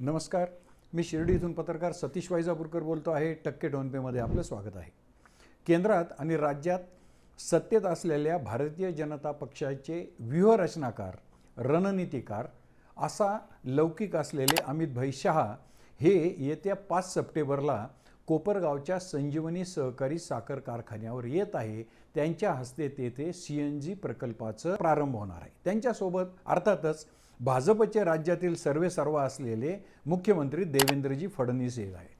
नमस्कार. मी शिर्डी इथून पत्रकार सतीश वायजापूरकर बोलतो आहे. टक्के डोनपेमध्ये आपलं स्वागत आहे. केंद्रात आणि राज्यात सत्तेत असलेल्या भारतीय जनता पक्षाचे व्यूहरचनाकार रणनीतिकार असा लौकिक असलेले अमित भाई शहा हे येत्या पाच सप्टेंबरला कोपरगावच्या संजीवनी सहकारी साखर कारखान्यावर येत आहे. त्यांच्या हस्ते तेथे सी एन जी प्रकल्पाचं प्रारंभ होणार आहे. त्यांच्यासोबत अर्थातच भाजपचे राज्यातील सर्वे सर्व असलेले मुख्यमंत्री देवेंद्रजी फडणवीस हे आहेत.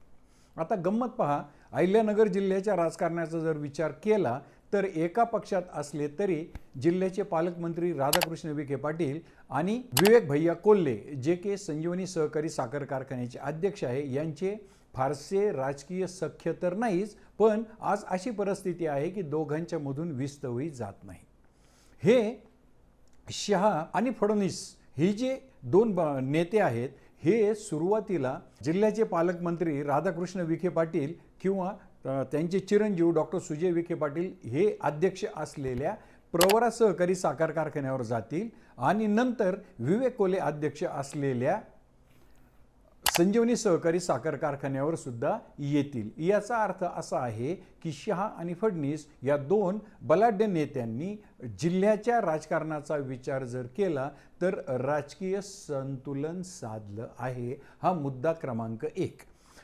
आता गंमत पहा अहिल्यानगर जिल्ह्याच्या राजकारणाचा जर विचार केला तर एका पक्षात असले तरी जिल्ह्याचे पालकमंत्री राधाकृष्ण विखे पाटील आणि विवेक भैया कोल्हे जे के संजीवनी सहकारी साखर कारखान्याचे अध्यक्ष आहे यांचे फारसे राजकीय सख्य तर नाहीच पण आज अशी परिस्थिती आहे की दोघांच्या मधून विस्तवही जात नाही. हे शहा आणि फडणवीस ही जे दोन नेते आहेत हे सुरुवातीला जिल्ह्याचे पालकमंत्री राधाकृष्ण विखे पाटील किंवा त्यांचे चिरंजीव डॉक्टर सुजय विखे पाटील हे अध्यक्ष असलेल्या प्रवरा सहकारी साखर कारखान्यावर जातील आणि नंतर विवेक कोले अध्यक्ष असलेल्या संजीवनी सहकारी साखर कारखान्यावर सुद्धा येतील. याचा अर्थ असा आहे की शहा आणि फडणीस या दोन बलाढ्य नेत्यांनी जिल्ह्याच्या राजकारणाचा विचार जर केला तर राजकीय संतुलन साधलं आहे हा मुद्दा क्रमांक एक.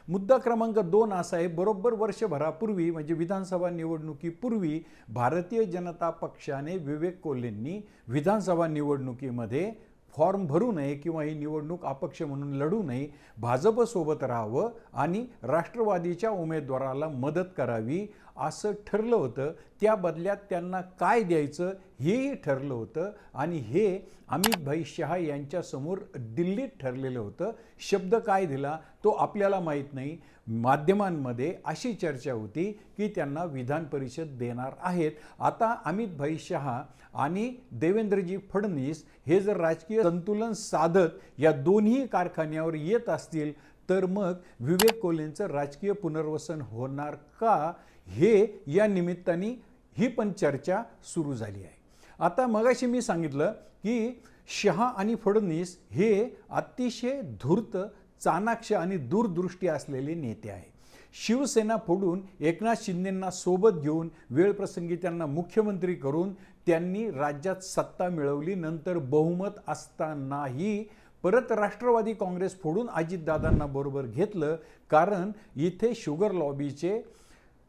मुद्दा क्रमांक दोन असा आहे बरोबर वर्षभरापूर्वी म्हणजे विधानसभा निवडणुकीपूर्वी भारतीय जनता पक्षाने विवेक कोल्हेंनी विधानसभा निवडणुकीमध्ये फॉर्म भरू नये किंवा ही निवडणूक अपक्ष म्हणून लढू नये भाजपसोबत राहावं आणि राष्ट्रवादीच्या उमेदवाराला मदत करावी असं ठरलं होतं त्या बदल्यात त्यांना काय द्यायचं हेही ठरलं होतं आणि हे अमित भाई शहा यांच्यासमोर दिल्लीत ठरलेलं होतं. शब्द काय दिला तो आपल्याला माहीत नाही. माध्यमांमध्ये अशी चर्चा होती की त्यांना विधान परिषद देणार आहेत. आता अमित भाई शहा आणि देवेंद्रजी फडणवीस हे जर राजकीय संतुलन साधत या दोन्ही कारखान्यावर येत असतील तर मग विवेक कोलेंचं राजकीय पुनर्वसन होणार का? हे या निमित्ताने ही पण चर्चा सुरू झाली आहे. आता मगाशी मी सांगितलं की शहा आणि फडणवीस हे अतिशय धूर्त चाणाक्ष आणि दूरदृष्टी असलेले नेते आहे शिवसेना फोडून एकनाथ शिंदेंना सोबत घेऊन वेळप्रसंगी त्यांना मुख्यमंत्री करून त्यांनी राज्यात सत्ता मिळवली नंतर बहुमत असतानाही परत राष्ट्रवादी काँग्रेस फोडून अजितदादांना बरोबर घेतलं कारण इथे शुगर लॉबीचे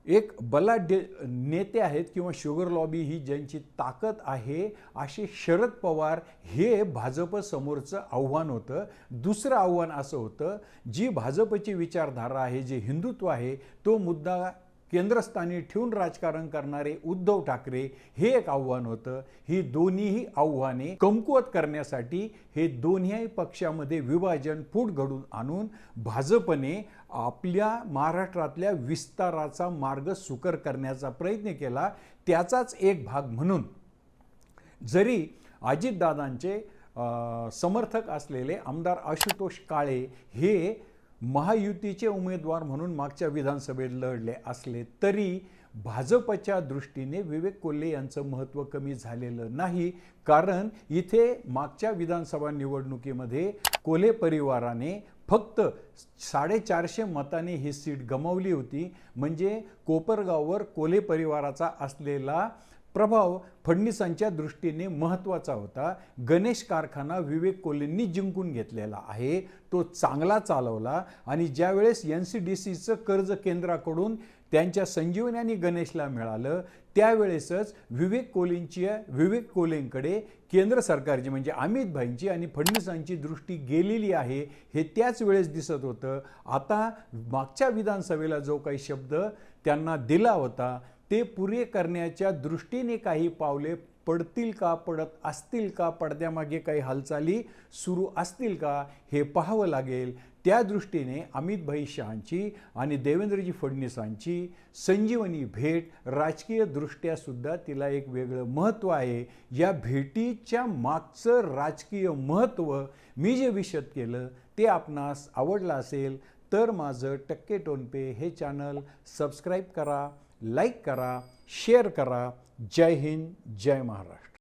एक बलाढ्य नेते आहेत किंवा शुगर लॉबी ही ज्यांची ताकद आहे असे शरद पवार हे भाजपसमोरचं आव्हान होतं. दुसरं आव्हान असं होतं जी भाजपची विचारधारा आहे जे हिंदुत्व आहे तो मुद्दा केंद्रस्थानी ठेवून राजकारण करणारे उद्धव ठाकरे हे एक आव्हान होतं. ही दोन्हीही आव्हाने कमकुवत करण्यासाठी हे दोन्ही पक्षामध्ये विभाजन फूट घडून आणून भाजपने आपल्या महाराष्ट्रातल्या विस्ताराचा मार्ग सुकर करण्याचा प्रयत्न केला. त्याचाच एक भाग म्हणून जरी अजितदादांचे समर्थक असलेले आमदार आशुतोष काळे हे महायुतीचे उमेदवार म्हणून मागच्या विधानसभेत लढले असले तरी भाजपच्या दृष्टीने विवेक कोल्हे यांचं महत्त्व कमी झालेलं नाही. कारण इथे मागच्या विधानसभा निवडणुकीमध्ये कोल्हे परिवाराने फक्त साडेचारशे मताने ही सीट गमावली होती. म्हणजे कोपरगाववर कोल्हे परिवाराचा असलेला प्रभाव फडणीसांच्या दृष्टीने महत्त्वाचा होता. गणेश कारखाना विवेक कोलेंनी जिंकून घेतलेला आहे. तो चांगला चालवला आणि ज्यावेळेस एन सी डी सीचं कर्ज केंद्राकडून त्यांच्या संजीवनी आणि गणेशला मिळालं त्यावेळेसच विवेक कोलींची विवेक कोलेंकडे केंद्र सरकारची म्हणजे अमित भाईंची आणि फडणवीसांची दृष्टी गेलेली आहे हे त्याच वेळेस दिसत होतं. आता मागच्या विधानसभेला जो काही शब्द त्यांना दिला होता ते पुरे करण्याच्या दृष्टीने काही पावले पडतील का पडत असतील का पडद्यामागे काही हालचाली सुरू असतील का हे पाहावं लागेल. त्या दृष्टीने अमितभाई शहांची आणि देवेंद्रजी फडणवीसांची संजीवनी भेट राजकीयदृष्ट्यासुद्धा सुद्धा तिला एक वेगळं महत्त्व आहे. या भेटीच्या मागचं राजकीय महत्त्व मी जे विशद केलं ते आपणास आवडलं असेल तर माझं टक्के टोनपे हे चॅनल सबस्क्राईब करा. लाईक करा शेअर करा. जय हिंद जय महाराष्ट्र.